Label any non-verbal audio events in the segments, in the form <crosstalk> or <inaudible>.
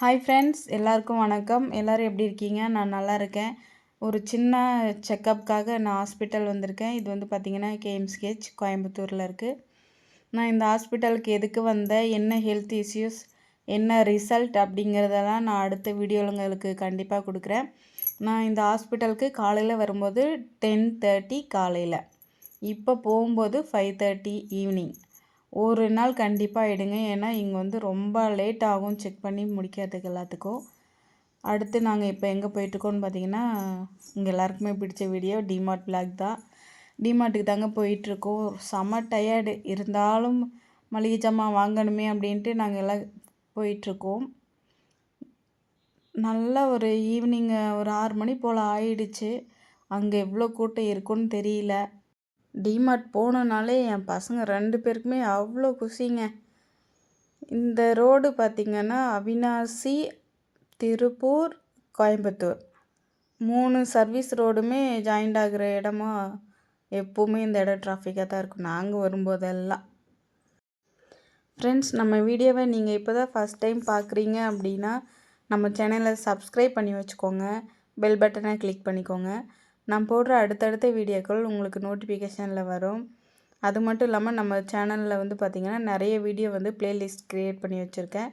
Hi friends எல்லாருக்கும் வணக்கம். எல்லோரும் எப்படி இருக்கீங்க? நான் நல்லா இருக்கேன். ஒரு சின்ன செக்கப்புக்காக நான் ஹாஸ்பிட்டல் வந்திருக்கேன். இது வந்து பார்த்திங்கன்னா கேஎம்ஸ்கேஹெச் கோயம்புத்தூரில் இருக்குது நான் இந்த ஹாஸ்பிட்டலுக்கு எதுக்கு வந்தேன் என்ன ஹெல்த் இஷ்யூஸ் என்ன ரிசல்ட் அப்படிங்கிறதெல்லாம் நான் அடுத்த வீடியோங்களுக்கு கண்டிப்பாக கொடுக்குறேன். நான் இந்த ஹாஸ்பிட்டலுக்கு காலையில் வரும்போது டென் தேர்ட்டி காலையில். இப்போ போகும்போது ஃபைவ் தேர்ட்டி ஈவினிங் ஒரு நாள் கண்டிப்பாக எடுங்க. ஏன்னா இங்கே வந்து ரொம்ப லேட் ஆகும். செக் பண்ணி முடிக்கிறதுக்கு எல்லாத்துக்கும். அடுத்து நாங்கள் இப்போ எங்கே போயிட்டுருக்கோன்னு பார்த்தீங்கன்னா இங்கே எல்லாருக்குமே பிடிச்ச வீடியோ டிமார்ட் பிளாக் தான். டிமார்ட்டுக்கு தாங்க போயிட்டுருக்கோம். செம்ம டயர்டு இருந்தாலும் மளிகை ஜாமான் வாங்கணுமே அப்படின்ட்டு நாங்கள் எல்லாம் போயிட்டுருக்கோம். நல்ல ஒரு ஈவினிங் ஒரு ஆறு மணி போல் ஆயிடுச்சு. அங்கே எவ்வளோ கூட்டம் இருக்குன்னு தெரியல. டிமார்ட் போகணுன்னாலே என் பசங்க ரெண்டு பேருக்குமே அவ்வளோ குஷிங்க. இந்த ரோடு பார்த்திங்கன்னா அவினாசி திருப்பூர் கோயம்புத்தூர். மூணு சர்வீஸ் ரோடுமே ஜாயிண்ட் ஆகிற இடமா எப்போவுமே இந்த இடம் டிராஃபிக்காக தான் இருக்கும். நாங்கள் வரும்போதெல்லாம். ஃப்ரெண்ட்ஸ் நம்ம வீடியோவை நீங்கள் இப்போ தான் ஃபஸ்ட் டைம் பார்க்குறீங்க அப்படின்னா நம்ம சேனலை சப்ஸ்கிரைப் பண்ணி வச்சுக்கோங்க. பெல் பட்டனை கிளிக் பண்ணிக்கோங்க. நான் போடுற அடுத்தடுத்த வீடியோக்கள் உங்களுக்கு நோட்டிஃபிகேஷனில் வரும். அது மட்டும் இல்லாமல் நம்ம சேனலில் வந்து பார்த்திங்கன்னா நிறைய வீடியோ வந்து ப்ளேலிஸ்ட் க்ரியேட் பண்ணி வச்சுருக்கேன்.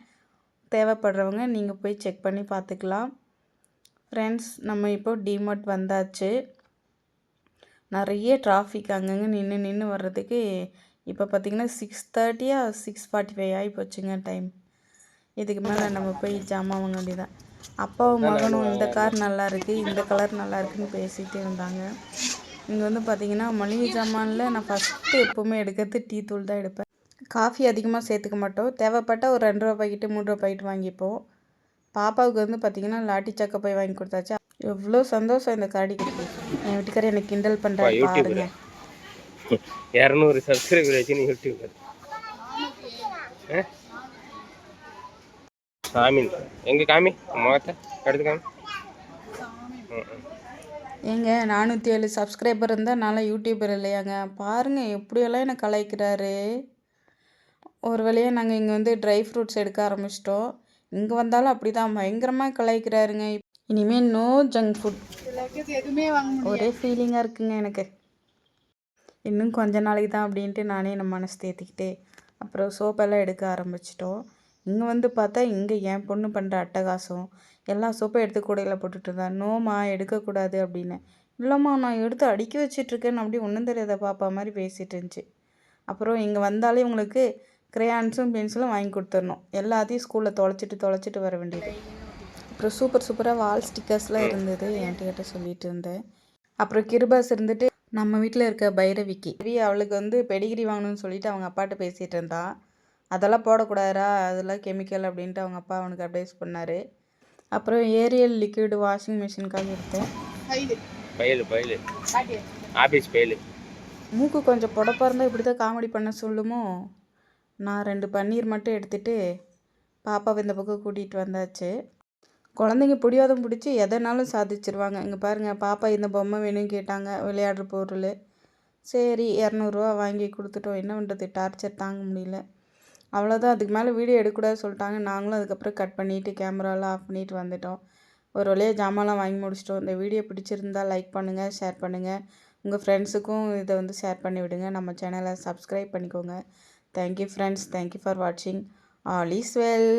தேவைப்படுறவங்க நீங்கள் போய் செக் பண்ணி பார்த்துக்கலாம் ஃப்ரெண்ட்ஸ் நம்ம இப்போ டிமார்ட் வந்தாச்சு. நிறைய டிராஃபிக் அங்கங்கே நின்று நின்று வர்றதுக்கு இப்போ பார்த்திங்கன்னா சிக்ஸ் தேர்ட்டியாக சிக்ஸ் ஃபார்ட்டி ஃபைவ் ஆகி போச்சுங்க டைம் இதுக்கு மேலே நம்ம போய் ஜாமான் வாங்க வேண்டியதான் அப்பாவும் மகனும் இந்த கார் நல்லா இருக்குது இந்த கலர் நல்லா இருக்குன்னு பேசிகிட்டே இருந்தாங்க. இங்கே வந்து பார்த்திங்கன்னா மளிகை ஜாமானில் நான் ஃபஸ்ட்டு எப்போவுமே எடுக்கிறது டீ தூள் தான் எடுப்பேன். காஃபி அதிகமாக சேர்த்துக்க மாட்டோம். தேவைப்பட்டால் ஒரு ரெண்டு ரூபா பாக்கெட்டு மூணு ரூபா பாக்கெட்டு வாங்கிப்போம். பாப்பாவுக்கு வந்து பார்த்திங்கன்னா லாட்டி சக்கை போய் வாங்கி கொடுத்தாச்சு. எவ்வளோ சந்தோஷம் இந்த காடி என் வீட்டுக்காரர் எனக்கு கிண்டல் பண்ணுறாரு பாருங்க. <laughs> இரநூறு சப்ஸ்கிரைபர் வச்சு நீ யூடியூபர் சாமி எங்க காமி? முகத்தை? எடுத்து காமி. ஏங்க நானூற்றி ஏழு சப்ஸ்கிரைபர் இருந்தால் நல்லா யூடியூபர் இல்லையாங்க? பாருங்கள் எப்படியெல்லாம் என்னை கலாய்க்கிறாரு. ஒரு வழியாக நாங்கள் இங்கே வந்து ட்ரை ஃப்ரூட்ஸ் எடுக்க ஆரம்பிச்சிட்டோம். இங்கே வந்தாலும் அப்படி தான் பயங்கரமாக கலாய்க்கிறாருங்க. இனிமேல் நோ ஜங்க் ஃபுட் ஒரே ஃபீலிங்காக இருக்குங்க எனக்கு. இன்னும் கொஞ்ச நாளைக்கு தான் அப்படின்ட்டு நானே நம்ம மனசு தேத்திக்கிட்டே அப்புறம் சோப்பெல்லாம் எடுக்க ஆரம்பிச்சிட்டோம். இங்கே வந்து பார்த்தா இங்கே என் பொண்ணு பண்ணுற அட்டகாசம் எல்லா சோப்பும் எடுத்து கூடையில் போட்டுட்டு இருந்தா நோமா எடுக்கக்கூடாது அப்படின்னு. இல்லைம்மா நான் எடுத்து அடுக்கி வச்சிட்ருக்கேன்னு அப்படி ஒன்றும் தெரியாத பாப்பா மாதிரி பேசிகிட்டு இருந்துச்சு. அப்புறம் இங்கே வந்தாலே உங்களுக்கு க்ரேயான்ஸும் பென்சிலும் வாங்கி கொடுத்துடணும். எல்லாத்தையும் ஸ்கூலில் தொலைச்சிட்டு தொலைச்சிட்டு வர வேண்டியது. அப்புறம் சூப்பர் சூப்பராக வால் ஸ்டிக்கர்ஸ்லாம் இருந்தது என்கிட்ட கிட்ட சொல்லிட்டு இருந்தேன். அப்புறம் கிருபாஸ் இருந்துட்டு நம்ம வீட்டில் இருக்க பைரவிக்கு அவளுக்கு வந்து பெடிகிரி வாங்கணும்னு சொல்லிட்டு அவங்க அப்பாட்ட பேசிகிட்டு இருந்தான் அதெல்லாம் போடக்கூடாதுரா அதெல்லாம் கெமிக்கல் அப்படின்ட்டு அவங்க அப்பா அவனுக்கு அட்வைஸ் பண்ணார். அப்புறம் ஏரியல் லிக்விடு வாஷிங் மிஷினுக்காக எடுத்தேன். ஆஃபீஸ் மூக்கு கொஞ்சம் புடப்பாக இருந்தால் இப்படி தான் காமெடி பண்ண சொல்லுமோ? நான் ரெண்டு பன்னீர் மட்டும் எடுத்துகிட்டு பாப்பாவை இந்த பக்கம் கூட்டிகிட்டு வந்தாச்சு. குழந்தைங்க பிடிவாதம் பிடிச்சி எதனாலும் சாதிச்சிருவாங்க. இங்கே பாருங்கள் பாப்பா இந்த பொம்மை வேணும்னு கேட்டாங்க விளையாடுற பொருள். சரி இரநூறுவா வாங்கி கொடுத்துட்டோம். என்ன பண்ணுறது டார்ச்சர் தாங்க முடியல. அவ்வளோதான் அதுக்கு மேலே வீடியோ எடுக்கக்கூடாது சொல்லிட்டாங்க. நாங்களும் அதுக்கப்புறம் கட் பண்ணிவிட்டு கேமராலாம் ஆஃப் பண்ணிவிட்டு வந்துட்டோம். ஒரு வழியாக ஜாமான்லாம் வாங்கி முடிச்சிட்டோம். இந்த வீடியோ பிடிச்சிருந்தால் லைக் பண்ணுங்கள் ஷேர் பண்ணுங்கள் உங்கள் ஃப்ரெண்ட்ஸுக்கும் இதை வந்து ஷேர் பண்ணி விடுங்க. நம்ம சேனலை சப்ஸ்கிரைப் பண்ணிக்கோங்க. Thank you friends thank you for வாட்சிங் ஆல் இஸ் வெல்